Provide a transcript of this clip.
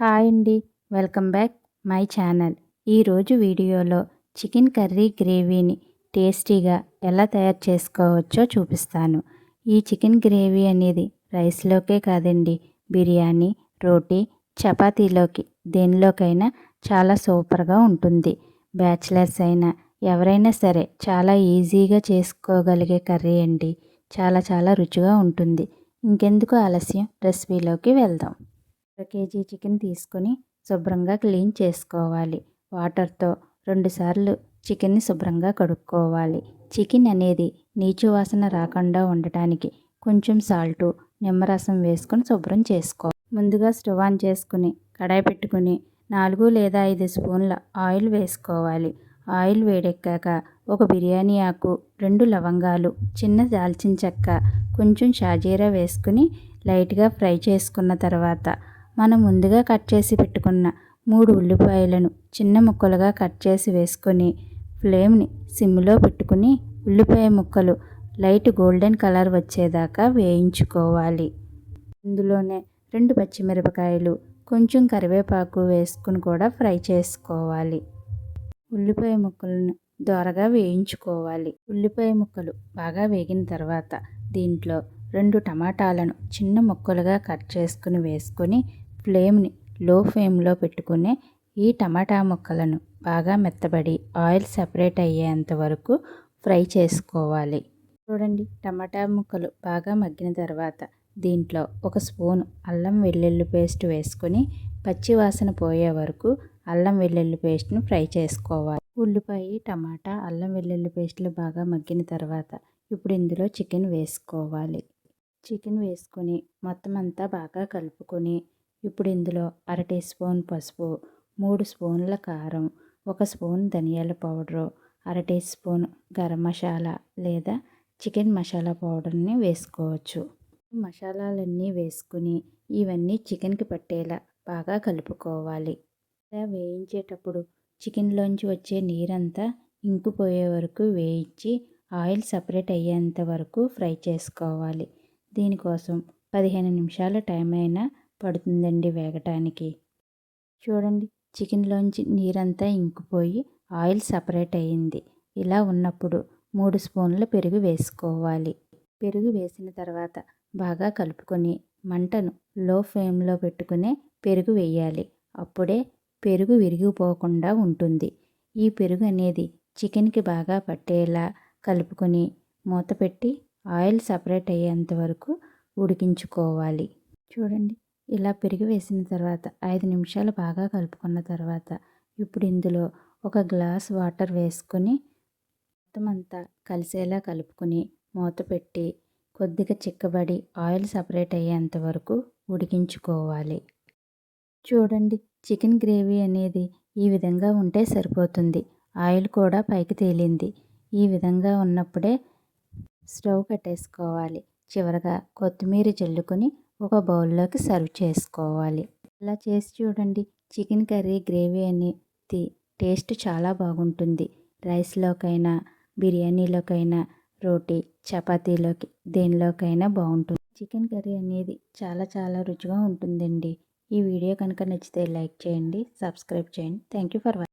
Hi అండి. Welcome back my channel. ఈరోజు వీడియోలో చికెన్ కర్రీ గ్రేవీని టేస్టీగా ఎలా తయారు చేసుకోవచ్చో చూపిస్తాను. ఈ చికెన్ గ్రేవీ అనేది రైస్లోకే కాదండి బిర్యానీ రోటీ చపాతీలోకి దేనిలోకైనా చాలా సూపర్గా ఉంటుంది. బ్యాచిలర్స్ అయినా ఎవరైనా సరే చాలా ఈజీగా చేసుకోగలిగే కర్రీ అండి. చాలా చాలా రుచిగా ఉంటుంది. ఇంకెందుకు ఆలస్యం? రెసిపీలోకి వెళ్దాం. ఒక కేజీ చికెన్ తీసుకొని శుభ్రంగా క్లీన్ చేసుకోవాలి. వాటర్తో రెండుసార్లు చికెన్ని శుభ్రంగా కడుక్కోవాలి. చికెన్ అనేది నీచు వాసన రాకుండా ఉండటానికి కొంచెం సాల్టు నిమ్మరసం వేసుకొని శుభ్రం చేసుకో ముందుగా స్టవ్ ఆన్ చేసుకుని కడాయి పెట్టుకుని నాలుగు లేదా ఐదు స్పూన్ల ఆయిల్ వేసుకోవాలి. ఆయిల్ వేడెక్కాక ఒక బిర్యానీ ఆకు రెండు లవంగాలు చిన్న దాల్చిన చెక్క కొంచెం షాజీరా వేసుకుని లైట్గా ఫ్రై చేసుకున్న తర్వాత మనం ముందుగా కట్ చేసి పెట్టుకున్న మూడు ఉల్లిపాయలను చిన్న ముక్కలుగా కట్ చేసి వేసుకొని ఫ్లేమ్ని సిమ్లో పెట్టుకుని ఉల్లిపాయ ముక్కలు లైట్ గోల్డెన్ కలర్ వచ్చేదాకా వేయించుకోవాలి. ఇందులోనే రెండు పచ్చిమిరపకాయలు కొంచెం కరివేపాకు వేసుకుని కూడా ఫ్రై చేసుకోవాలి. ఉల్లిపాయ ముక్కలను దోరగా వేయించుకోవాలి. ఉల్లిపాయ ముక్కలు బాగా వేగిన తర్వాత దీంట్లో రెండు టమాటాలను చిన్న ముక్కలుగా కట్ చేసుకుని వేసుకొని ఫ్లేమ్ని లో ఫ్లేమ్లో పెట్టుకుని ఈ టమాటా ముక్కలను బాగా మెత్తబడి ఆయిల్ సపరేట్ అయ్యేంత వరకు ఫ్రై చేసుకోవాలి. చూడండి టమాటా ముక్కలు బాగా మగ్గిన తర్వాత దీంట్లో ఒక స్పూన్ అల్లం వెల్లుల్లి పేస్ట్ వేసుకొని పచ్చివాసన పోయే వరకు అల్లం వెల్లుల్లి పేస్ట్ను ఫ్రై చేసుకోవాలి. ఉల్లిపాయ టమాటా అల్లం వెల్లుల్లి పేస్ట్లు బాగా మగ్గిన తర్వాత ఇప్పుడు ఇందులో చికెన్ వేసుకోవాలి. చికెన్ వేసుకొని మొత్తం అంతా బాగా కలుపుకొని ఇప్పుడు ఇందులో అర టీ స్పూన్ పసుపు మూడు స్పూన్ల కారం ఒక స్పూన్ ధనియాల పౌడరు అర టీ స్పూన్ గరం మసాలా లేదా చికెన్ మసాలా పౌడర్ని వేసుకోవచ్చు. మసాలాలన్నీ వేసుకుని ఇవన్నీ చికెన్కి పట్టేలా బాగా కలుపుకోవాలి. వేయించేటప్పుడు చికెన్లోంచి వచ్చే నీరంతా ఇంకిపోయే వరకు వేయించి ఆయిల్ సపరేట్ అయ్యేంత వరకు ఫ్రై చేసుకోవాలి. దీనికోసం పదిహేను నిమిషాల టైం అయినా పడుతుందండి వేగటానికి. చూడండి చికెన్లోంచి నీరంతా ఇంకిపోయి ఆయిల్ సపరేట్ అయ్యింది. ఇలా ఉన్నప్పుడు మూడు స్పూన్ల పెరుగు వేసుకోవాలి. పెరుగు వేసిన తర్వాత బాగా కలుపుకొని మంటను లో ఫ్లేమ్లో పెట్టుకునే పెరుగు వేయాలి. అప్పుడే పెరుగు విరిగిపోకుండా ఉంటుంది. ఈ పెరుగు అనేది చికెన్కి బాగా పట్టేలా కలుపుకొని మూత పెట్టి ఆయిల్ సపరేట్ అయ్యేంత వరకు ఉడికించుకోవాలి. చూడండి ఇలా పెరిగి వేసిన తర్వాత ఐదు నిమిషాలు బాగా కలుపుకున్న తర్వాత ఇప్పుడు ఇందులో ఒక గ్లాస్ వాటర్ వేసుకొని మొత్తం అంతా కలిసేలా కలుపుకొని మూత పెట్టి కొద్దిగా చిక్కబడి ఆయిల్ సపరేట్ అయ్యేంత వరకు ఉడికించుకోవాలి. చూడండి చికెన్ గ్రేవీ అనేది ఈ విధంగా ఉంటే సరిపోతుంది. ఆయిల్ కూడా పైకి తేలింది. ఈ విధంగా ఉన్నప్పుడే స్టవ్ కట్టేసుకోవాలి. చివరగా కొత్తిమీర చల్లుకొని ఒక బౌల్లోకి సర్వ్ చేసుకోవాలి. అలా చేసి చూడండి. చికెన్ కర్రీ గ్రేవీ అనేది టేస్ట్ చాలా బాగుంటుంది. రైస్లోకైనా బిర్యానీలోకైనా రోటీ చపాతీలోకి దేనిలోకైనా బాగుంటుంది. చికెన్ కర్రీ అనేది చాలా చాలా రుచిగా ఉంటుందండి. ఈ వీడియో కనుక నచ్చితే లైక్ చేయండి సబ్స్క్రైబ్ చేయండి. Thank you for watching